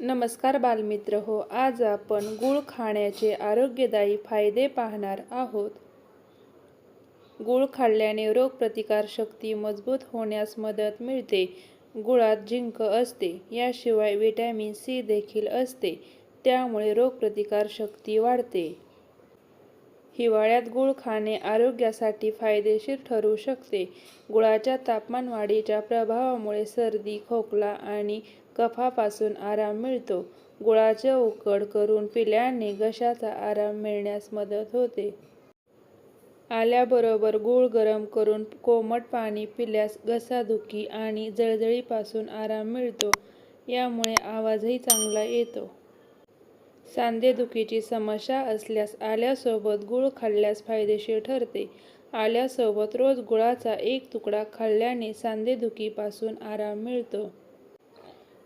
नमस्कार बालमित्र हो आज आपण गूळ खाण्याचे आरोग्यदायी फायदे पाहणार आहोत. गूळ खाल्ल्याने रोगप्रतिकारशक्ती मजबूत होण्यास मदत मिळते. गुळात झिंक असते याशिवाय व्हिटॅमिन सी देखील असते त्यामुळे रोगप्रतिकारशक्ती वाढते. हिवाळ्यात गूळ खाणे आरोग्यासाठी फायदेशीर ठरू शकते. गुळाच्या तापमानवाढीच्या प्रभावामुळे सर्दी खोकला आणि कफापासून आराम मिळतो. गुळाचे उकड करून पिल्याने घशाचा आराम मिळण्यास मदत होते. आल्याबरोबर गूळ गरम करून कोमट पाणी पिल्यास घसादुखी आणि जळजळीपासून आराम मिळतो. यामुळे आवाजही चांगला येतो. सांधेदुखीची समस्या असल्यास आल्यासोबत गूळ खाल्ल्यास फायदेशीर ठरते. आल्यासोबत रोज गुळाचा एक तुकडा खाल्ल्याने सांधेदुखीपासून आराम मिळतो.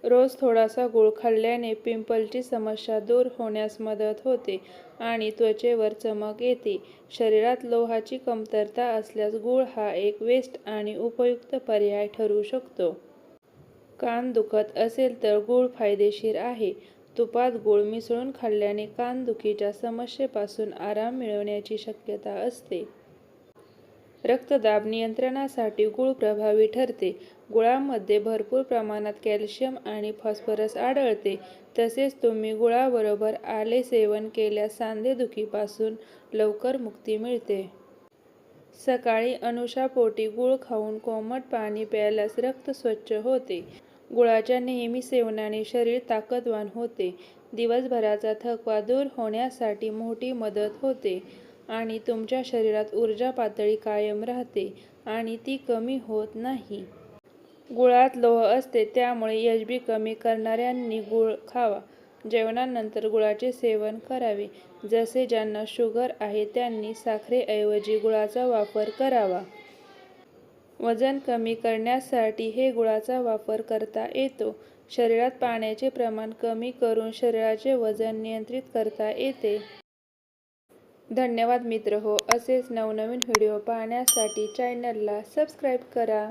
रोज थोडासा गूळ खाल्ल्याने पिंपलची समस्या दूर होण्यास मदत होते आणि त्वचेवर चमक येते. शरीरात लोहाची कमतरता असल्यास गूळ हा एक वेस्ट आणि उपयुक्त पर्याय ठरू शकतो. कान दुखत असेल तर गूळ फायदेशीर आहे. तुपात गूळ मिसळून खाल्ल्याने कानदुखीच्या समस्येपासून आराम मिळवण्याची शक्यता असते. रक्तदाब नियंत्रणासाठी गूळ प्रभावी ठरते. गुळामध्ये भरपूर प्रमाणात कॅल्शियम आणि फॉस्फरस आढळते. तसेच तुम्ही गुळाबरोबर आले सेवन केल्यास सांधेदुखीपासून लवकर मुक्ती मिळते. सकाळी अनुषापोटी गूळ खाऊन कोमट पाणी प्यायल्यास रक्त स्वच्छ होते. गुळाच्या नेहमी सेवनाने शरीर ताकदवान होते. दिवसभराचा थकवा दूर होण्यासाठी मोठी मदत होते आणि तुमच्या शरीरात ऊर्जा पातळी कायम राहते आणि ती कमी होत नाही. गुळात लोह असते त्यामुळे एच बी कमी करणाऱ्यांनी गूळ खावा. जेवणानंतर गुळाचे सेवन करावे. जसे ज्यांना शुगर आहे त्यांनी साखरेऐवजी गुळाचा वापर करावा. वजन कमी करण्यासाठी हे गुळाचा वापर करता येतो. शरीरात पाण्याचे प्रमाण कमी करून शरीराचे वजन नियंत्रित करता येते. धन्यवाद मित्र हो असेच नवनवीन व्हिडिओ पाहण्यासाठी चॅनलला सबस्क्राईब करा.